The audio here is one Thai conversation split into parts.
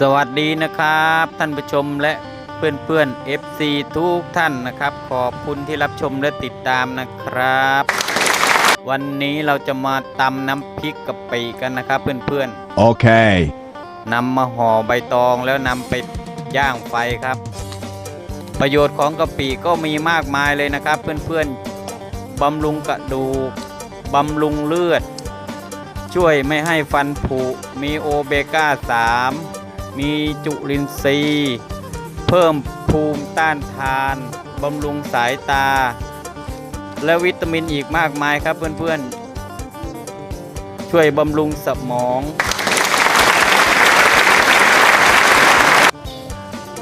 สวัสดีนะครับ ท่านผู้ชมและเพื่อนเพื่อนๆ FC ทุกท่านนะครับ ขอบคุณที่รับชมและติดตามนะครับ วันนี้เราจะมาตำน้ำพริกกะปิกันนะครับ เพื่อน Okay. ๆนำมาห่อใบตองแล้วนำไปย่างไฟครับ ประโยชน์ของกะปิก็มีมากมายเลยนะครับ เพื่อนๆบำรุงกระดูกบำรุงเลือด ช่วยไม่ให้ฟันผุมีโอเบก้า3 มีจุลินทรีย์ เพิ่มภูมิต้านทานบำรุงสายตา และวิตามินอีกมากมายครับเพื่อนๆ ช่วยบำรุงสมอง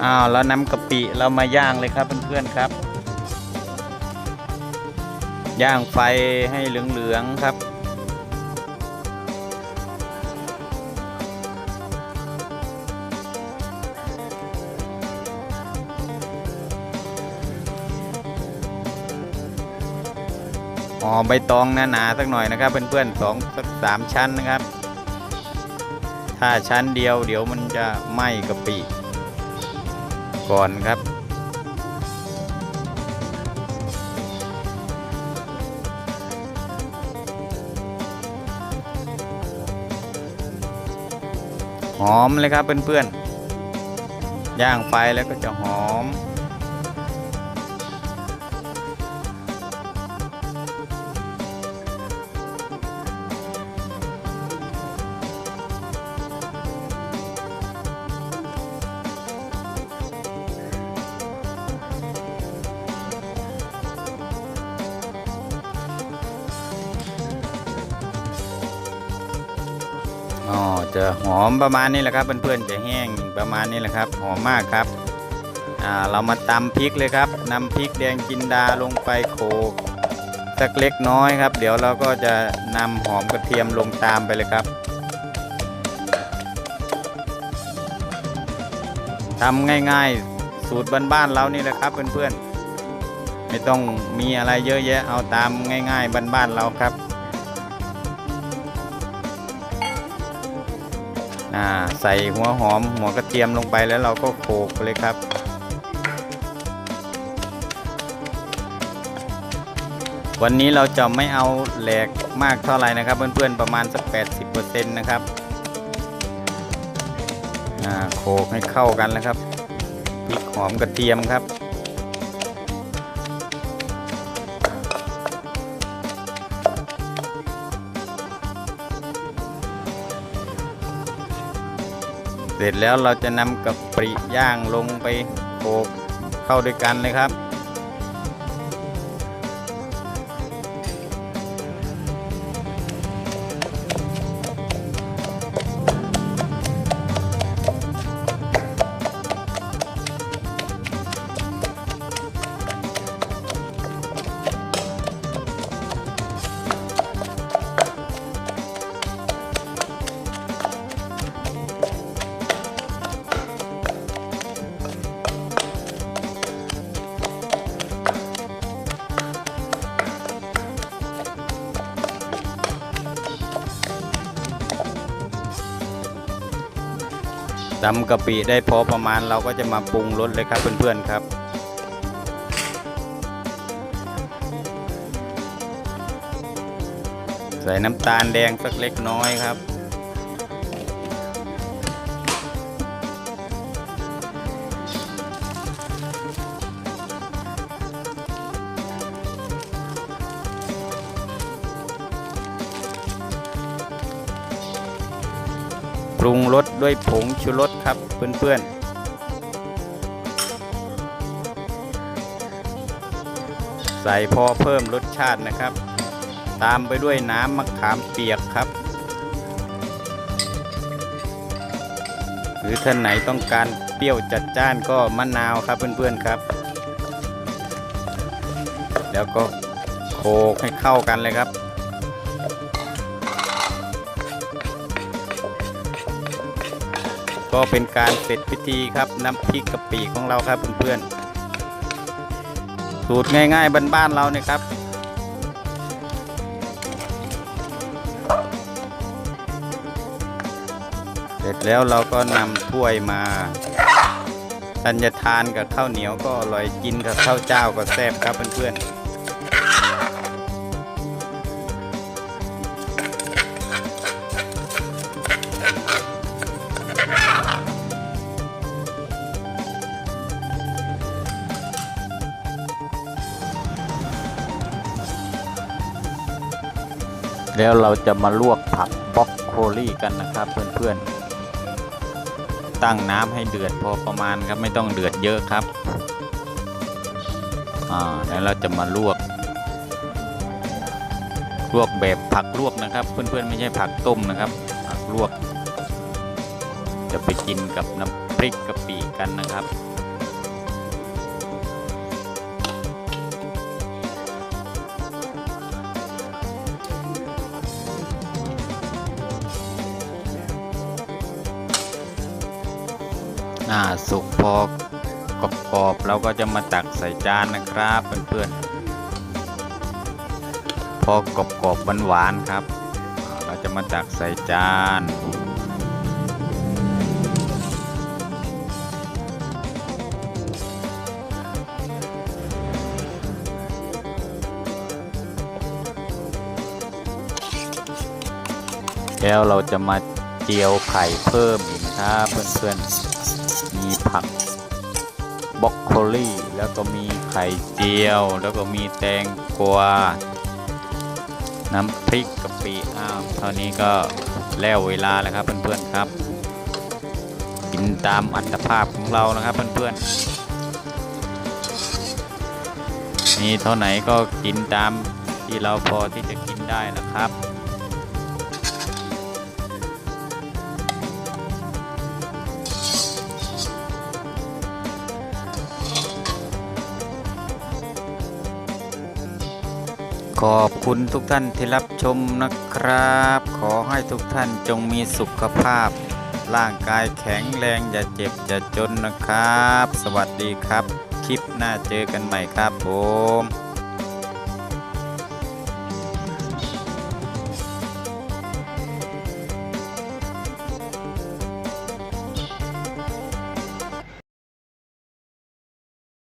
อ้าวแล้วน้ำกะปิเรามาย่างเลยครับเพื่อนๆครับ ย่างไฟให้เหลืองๆครับ ห่อใบตองหนาๆสักหน่อยนะครับ เพื่อนๆสองสักสามชั้นนะครับ ถ้าชั้นเดียวเดี๋ยวมันจะไหม้กะปิก่อนครับหอมเลยครับเพื่อนๆย่างไฟแล้วก็จะหอ อ๋อจะหอมประมาณนี้แหละครับเพื่อนๆจะแห้งประมาณนี้แหละครับ หอมมากครับอ่าเรามาตำพริกเลยครับนำพริกแดงจินดาลงไปโขลกสักเล็กน้อยครับ เดี๋ยวเราก็จะนำหอมกระเทียมลงตามไปเลยครับทำง่ายๆ สูตรบ้านๆเรานี่แหละครับเพื่อนๆ ไม่ต้องมีอะไรเยอะแยะเอาตามง่าย ๆบ้านๆเราครับ ใส่หัวหอมหัวกระเทียมลงไปแล้วเราก็โขลกเลยครับ วันนี้เราจะไม่เอาแหลกมากเท่าไหร่นะครับ เพื่อนๆประมาณสัก 80%นะครับโขลกให้เข้ากันแล้วครับพริกหอมกระเทียมครับ เสร็จแล้วเราจะนำกะปริย่างลงไปโขกเข้าด้วยกันเลยครับ ตำกะปิได้พอประมาณเราก็จะมาปรุงรสเลยครับเพื่อนๆครับ ใส่น้ำตาลแดงสักเล็กน้อยครับปรุงรส ด้วยผงชูรสครับเพื่อนๆใส่พอเพิ่มรสชาตินะครับ ตามไปด้วยน้ำมะขามเปียกครับ หรือท่านไหนต้องการเปรี้ยวจัดจ้านก็มะนาวครับเพื่อนๆครับ แล้วก็โขลกให้เข้ากันเลยครับ ก็เป็นการเสร็จพิธีครับน้ำพริกกะปิของเราครับเพื่อนๆสูตรง่ายๆบ้านๆเราเนี่ยครับเสร็จแล้วเราก็นำถ้วยมาท่านจะทานกับข้าวเหนียวก็อร่อยกินกับข้าวเจ้าก็แซ่บครับเพื่อนๆ แล้วเราจะมาลวกผักบล็อกโคลี่กันนะครับเพื่อนๆ ตั้งน้ำให้เดือดพอประมาณครับไม่ต้องเดือดเยอะครับอ่าแล้วเราจะมาลวก ลวกแบบผักลวกนะครับ เพื่อนๆไม่ใช่ผักต้มนะครับ ผักลวก จะไปกินกับน้ำพริกกะปิกันนะครับ อ่าสุกพอกรอบๆเราก็จะมาตักใส่จานนะครับเพื่อนๆพอกรอบๆหวานๆครับ เราจะมาตักใส่จานแล้วเราจะมาเจียวไข่เพิ่มอีกนะครับเพื่อนๆ ผักบรอกโคลีแล้วก็มีไข่เจียว แล้วก็มีแตงกวา น้ำพริกกะปิอ้าวเท่านี้ก็แล้วเวลาแล้วครับเพื่อนๆครับ กินตามอัตภาพของเรานะครับเพื่อนๆมีเท่าไหนก็กินตามที่เราพอที่จะกินได้นะครับ ขอบคุณทุกท่านที่รับชมนะครับ ขอให้ทุกท่านจงมีสุขภาพ ร่างกายแข็งแรงอย่าเจ็บอย่าจนนะครับ สวัสดีครับ คลิปหน้าเจอกันใหม่ครับผม